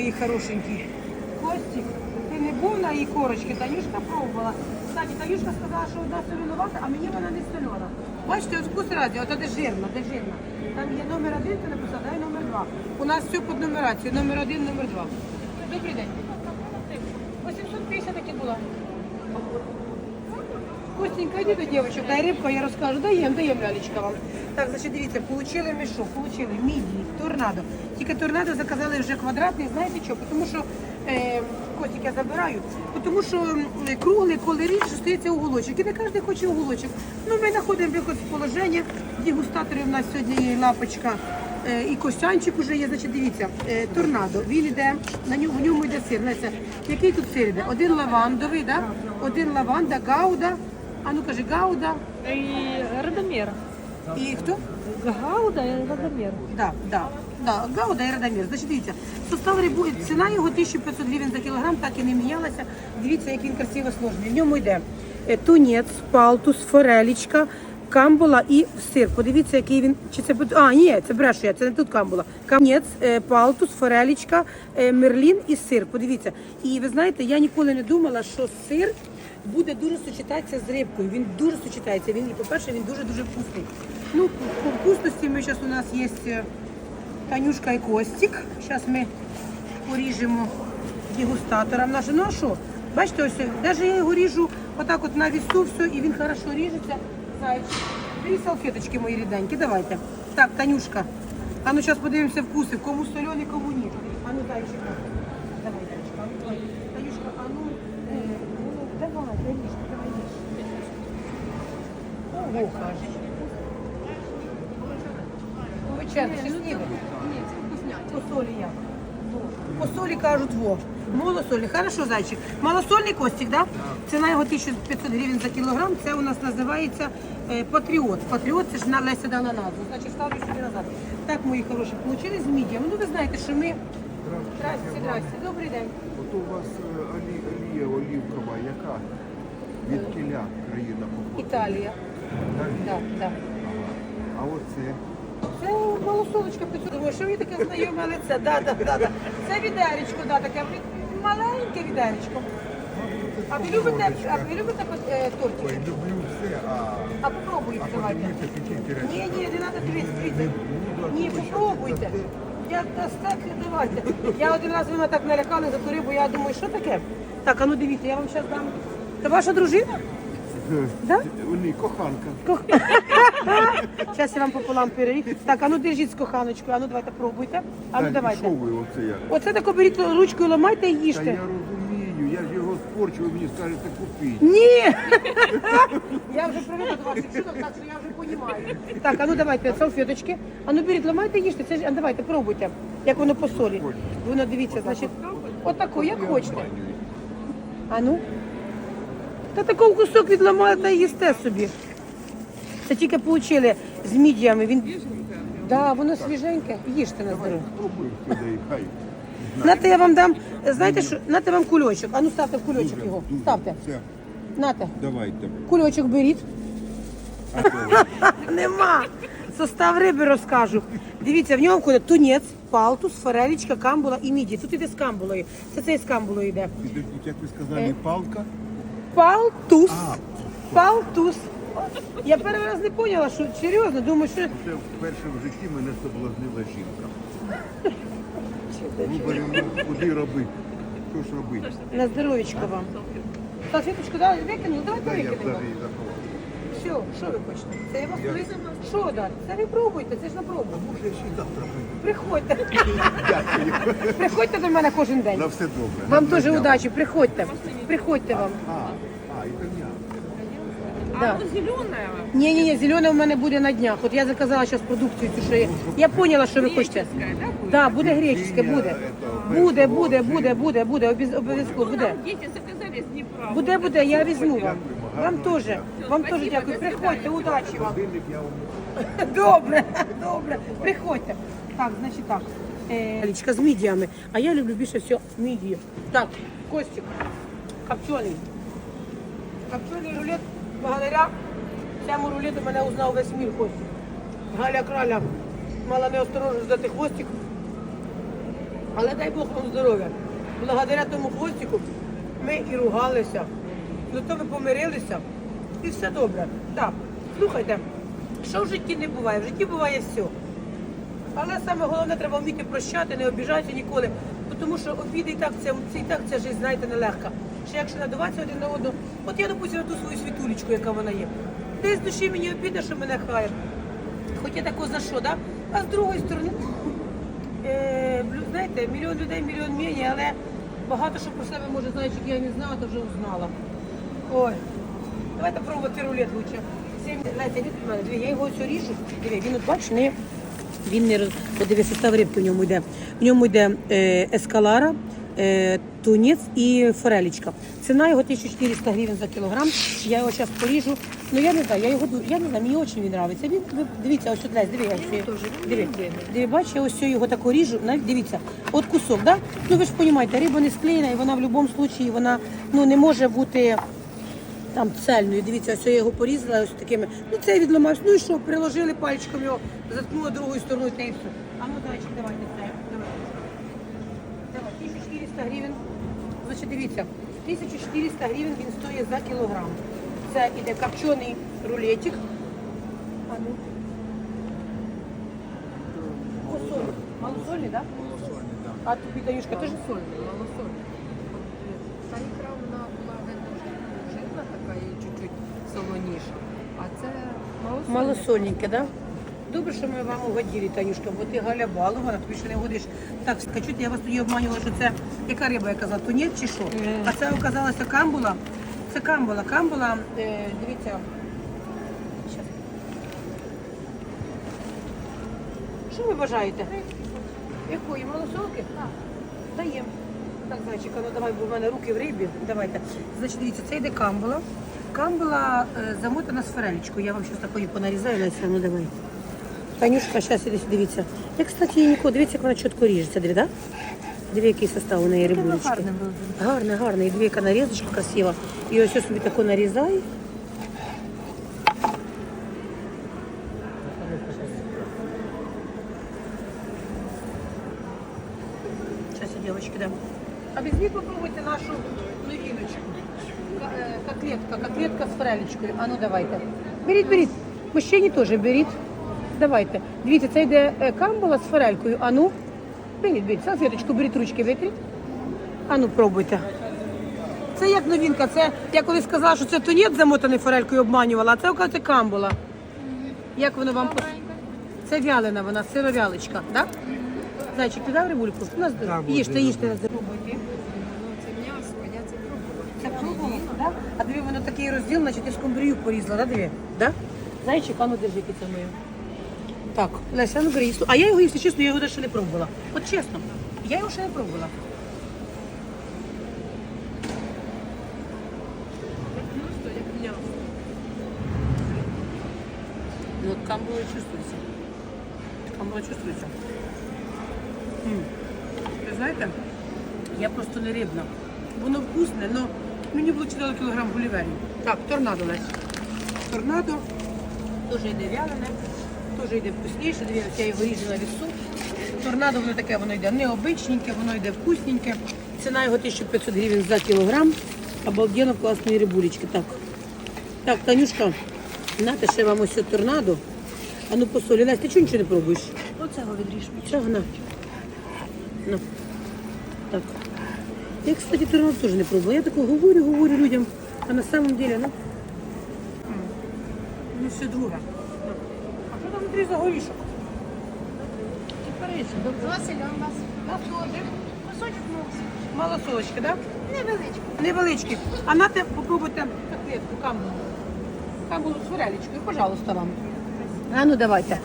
Мої хорошенькі. Костік, ти не був на її корочки, Танюшка пробувала. Кстати, Танюшка сказала, що одна солюнувата, а мені вона не солена. Бачите, от вкус раді, от де жирна, де жирна. Там є номер один, ти написав, дай номер два. У нас все під нумерацією, номер один, номер два. Добрий день. 850 таки була. Костенька, йди до дівчинок, дай рибку, я розкажу. Даєм, даєм, лялечка вам. Так, значить, дивіться, получили що? Получили мідії, торнадо. Тільки торнадо заказали вже квадратний, знаєте що? Тому що е, котик я забираю, тому що м, круглий, коли річ, стається уголочок. І не кожен хоче уголочок. Ну, ми знаходимо якось положення. Дегустатори в нас сьогодні є лапочка. Е, І костянчик уже є, значить, дивіться, е, торнадо. Він йде, на ньому, в ньому йде сир. Леся, який тут сир йде? Один лавандовий, да? один лаванда, гауда. А ну кажи, гауда. И Радомир. І хто? Гауда и Радомир. Да, да. Да, Гауда і Радомир. Значить, дивіться, состав рибу, ціна його 1500 гривень за кілограм, так і не мінялася. Дивіться, як він красиво сложений. В ньому йде е, тунець, палтус, форелічка, камбула і сир. Подивіться, який він. Чи це А, ні, це брешу я, це не тут камбула. Кам'єць, е, палтус, форелічка, е, мерлін і сир. Подивіться. І ви знаєте, я ніколи не думала, що сир буде дуже сочетатися з рибкою. Він дуже сочетається. Він, і, по-перше, він дуже-дуже вкусний. Ну, по вкусності ми зараз у нас є е, Танюшка і Костік. Зараз ми поріжемо дегустатором нашим. Ну що? Бачите, ось навіть я його ріжу отак от на вісу, все, і він хорошо ріжеться. Зайчик. Дві салфеточки мої ріденькі, давайте. Так, Танюшка. А ну зараз подивимося вкуси, кому солений, кому ні. А ну, зайчика. Давай, зайчика. Танюшка, а ну, е, давай. По солі як? По солі кажуть, во. Малосольний. Хорошо, зайчик. Малосольний костик, да? Ціна його 1500 гривень за кілограм. Це у нас називається е, патріот. Патріот це ж на Леся дана назву. Значить, ставлю сюди назад. Так, мої хороші, получили з мідіями. Ну, ви знаєте, що ми... Здрасте, здрасте. Добрий день. От у вас е, олія олівкова, яка? Від кіля країна походить? Італія. Так? Так. А оце? Це малосолочка 500. Що ви таке знайоме лице. Да, да, да, да. Це відеречко, да, таке маленьке відеречко. А ви любите, а ви любите е, Ой, тортики? люблю все, а, А попробуйте, а давайте. подивіться, які тірячки. Ні, ні, не треба дивитися, дивіться. Ні, попробуйте. Я так, давайте. Я один раз мене так налякали за ту рибу, я думаю, що таке? Так, а ну дивіться, я вам зараз дам. Це ваша дружина? Да? Вони коханка. Зараз я вам пополам переріг. Так, а ну держіть з коханочкою, а ну давайте пробуйте. А ну давайте. Що ви оце як? Оце тако беріть ручкою, ламайте і Та їжте. я розумію, я ж його спорчу, ви мені скажете купити. Ні! Я вже привикла до ваших шуток, так що я. Так, а ну давайте салфеточки. А ну беріть, ламайте, їжте. Це ж, а давайте, пробуйте, як воно по солі. Воно дивіться, значить, отако, як хочете. А ну. Та такий кусок відламали та їсте собі. Це тільки отримали з мідіями. Він... Да, воно свіженьке. Їжте на здоров'я. Хай. Нате я вам дам, знаєте що, нате вам кульочок. А ну ставте в кульочок його. Ставте. Нате. давайте. Кульочок беріть. Нема. Состав риби розкажу. Дивіться, в ньому входить тунець, палтус, форелічка, камбула і міді. Тут іде з камбулою. Це цей з камбулою йде. Як ви Е. сказали, палка? Палтус. Палтус. Я перший раз не поняла, що серйозно, думаю, що. Це вперше в житті мене соблазнила жінка. Виборемо, куди робити. Що ж робити? На здоров'ячко вам. Салфеточку дали, викинули, давайте Та я викинемо. взагалі заховав. Все, що ви хочете? Це я вас колись. Що дати? Це ви пробуйте, це ж на пробу. Може, я ще й завтра прийду. Приходьте. Дякую. Приходьте до мене кожен день. На все добре. Вам теж дня. удачі, приходьте. Приходьте вам. А, а, і коня. Да. А зеленая. Ні, ні, ні, зелене у мене буде на днях. От я заказала зараз продукцію, цю, що я. Я поняла, що ви хочете. да, будет? Так, буде греческе, буде. Буде, буде, буде, буде, буде, обіз- обов'язково буде. Дети заказали с Днепра. Буде, буде, я візьму вам. Вам теж. Вам теж дякую. Приходьте, удачі вам. Добре, добре. Приходьте. Так, значить так. Е, Лічка з мідіями. А я люблю більше всього мідії. Так, Костік, копчений. Копчений рулет благодаря цьому рулету мене узнав весь мір Костік. Галя краля мала неосторожно здати хвостик. Але дай Бог вам здоров'я. Благодаря тому хвостику ми і ругалися, зато ми помирилися, і все добре. Так, слухайте, що в житті не буває? В житті буває все. Але саме головне треба вміти прощати, не обіжатися ніколи. Тому що обіди і так це, і так ця життя, знаєте, нелегка. Ще якщо надуватися один на одного, от я, допустимо, ту свою світулечку, яка вона є. Десь з душі мені обідно, що мене хає. Хоч я тако за що, да? А з другої сторони, е, знаєте, мільйон людей, мільйон мнень, але багато що про себе може знають, як я не знала, то вже узнала. Ой, давайте пробувати рулет лучше. Знаєте, дві, я його ось ріжу, диви, він от не, він не роз... Подиви, состав рибки в ньому йде. В ньому йде е, ескалара, е, тунець і форелічка. Ціна його 1400 гривень за кілограм. Я його зараз поріжу. Ну я не знаю, я його я не знаю, мені дуже він подобається. Він ви дивіться, ось тут лезь, диви, я ось його- диви, диви, я ось його тако ріжу. Навіть дивіться, от кусок, да? Ну ви ж розумієте, риба не склеєна, і вона в будь-якому випадку вона ну не може бути там цельною. Дивіться, ось я його порізала ось такими. Ну це я. Ну і що, приложили пальчиком його, заткнула другою стороною та і все. А ну давай, давайте це. Давай. Давай, 1400 гривень. Значить, дивіться, 1400 гривень він стоїть за кілограм. Це іде копчений рулетик. А ну. Малосольний, так? Да? А тобі, Танюшка, теж соль? малосольная. Та ікра вона була не дуже жирна, така і чуть-чуть солоніша. А це малосольна. Малосольненьке, да? Добре, що ми вам угодили, Танюшка, бо ти Галя балована, тобі ще не годиш. Так, скажіть, я вас тоді обманювала, що це яка риба, я казала, тунець чи що? Ні. А це оказалося камбула. Це камбула. Камбула, е, дивіться. Щас. Що ви бажаєте? Якої? Малосолки? Так. Даємо. Так, зайчика, ну давай, бо в мене руки в рибі. Давайте. Значить, дивіться, це йде камбула. Камбула е, замотана з форелечкою. Я вам сейчас такої понарізаю, Леся, ну давай. Танюшка, зараз іди, дивіться. Я, кстати, її ніколи, дивіться, як вона чітко ріжеться, диви, да? Диви, який состав у неї рибулечки. гарне Гарне. І дві нарізочка красива. І ось собі таку нарізаю. Сейчас я девочки дам. А візьміть попробуйте нашу новиночку. Ка- е, Котлетка, котлетка з фрелечкою. А ну давайте. Беріть, беріть. Мужчині теж беріть. Давайте. Дивіться, це йде камбула з форелькою. А ну, беріть, беріть. Салфеточку, беріть ручки, витріть. А ну, пробуйте. Це як новинка. Це я коли сказала, що це тунець замотаний форелькою обманювала, а це оказується камбула. Як воно вам пос... Це вялена вона, сировялечка, так? Да? Зайчик, ти дав рибульку? У нас їжте, їжте. Пробуйте. Ну, це м'ясо, а я це пробувала. Це так? А диви, воно такий розділ, значить ти скумбрію порізала, да, диви? Да? Зайчик, а ну держи це моє. Так, Леся, ну бери. А я його, якщо чесно, я його ще не пробувала. От чесно, я його ще не пробувала. Ну, камбула чувствується. Камбула чувствується. М. Ви знаєте, я просто не рибна. Воно вкусне, але мені було 4 кілограм гуліверів. Так, торнадо Лесь. Торнадо теж йде вялене, теж йде вкусніше. Дивіться, я його ріжу на вісу. Торнадо воно таке, воно йде необичненьке, воно йде вкусненьке. Ціна його 1500 гривень за кілограм. Обалденно класної рибулечки. Так. Так, Танюшка, нате ще вам ось торнадо. А ну посолі. Лесь, ти чого нічого не пробуєш? Оцього відріж. Чого на? На. Так. Я, кстати, торнадо теж не пробувала. Я тако говорю, говорю людям, а на самом деле, ну. Ну, все друге. А що там внутрі за горішок? Василь, у вас Кусочок Мало солочки, так? невеличко. Невеличкі. А нате попробуйте котлетку, камбулу. Камбулу з форелечкою, пожалуйста, вам. А ну давайте.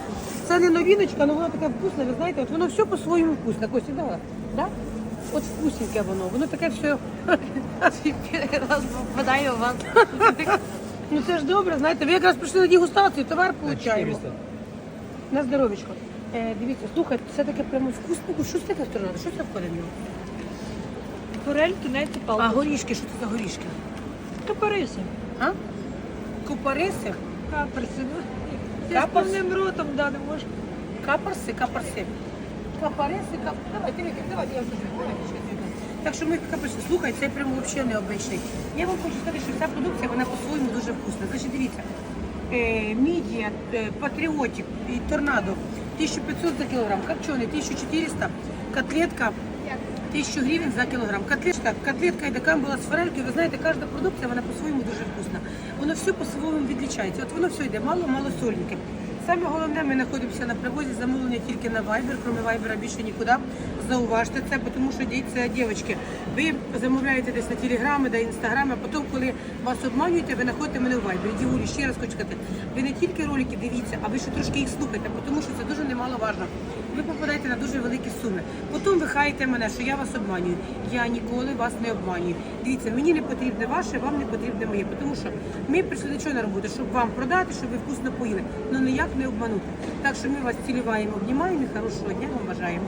Це не новіночка, але воно таке вкусне, ви знаєте, от воно все по-своєму вкусне. Костя, да? Да? От вкусненьке воно, воно таке все. Раз попадає у вас. Ну це ж добре, знаєте, ви якраз прийшли на дегустацію, товар получаємо. На здоров'ячко. Е, дивіться, слухай, це таке прямо вкусне. Що це таке сторона? Що це входить в нього? Форель, тунець і А палка. горішки, що це за горішки? Капариси. А? Купариси? Каперси. Ну, ти з повним ротом, да, не можеш. Капарси, капарси. Капаресика. Давайте, Віка, давайте, я вже давайте. Так що ми капусі, слухай, це прямо взагалі необичний. Я вам хочу сказати, що ця продукція, вона по-своєму дуже вкусна. Значить, дивіться, е, мідія, е, патріотик і торнадо 1500 за кілограм, копчений 1400, котлетка 1000 гривень за кілограм. Котлетка, котлетка йде камбула з форелькою. Ви знаєте, кожна продукція вона по-своєму дуже вкусна. Воно все по-своєму відлічається. От воно все йде мало-мало сольненьке. Саме головне, ми знаходимося на привозі, замовлення тільки на Viber, крім Viber більше нікуди. Зауважте це, тому що дивіться, дівчатки, ви замовляєте десь на телеграми, на інстаграми, а потім, коли вас обманюєте, ви знаходите мене в Viber. Дівулі, ще раз хочу сказати, ви не тільки ролики дивіться, а ви ще трошки їх слухайте, тому що це дуже немаловажно. Ви попадаєте на дуже великі суми. Потім ви хаєте мене, що я вас обманюю. Я ніколи вас не обманюю. Дивіться, мені не потрібне ваше, вам не потрібне моє. Тому що ми прийшли до чого на роботу, щоб вам продати, щоб ви вкусно поїли. Ну ніяк не обманути. Так що ми вас цілюємо, обнімаємо і хорошого дня вам бажаємо.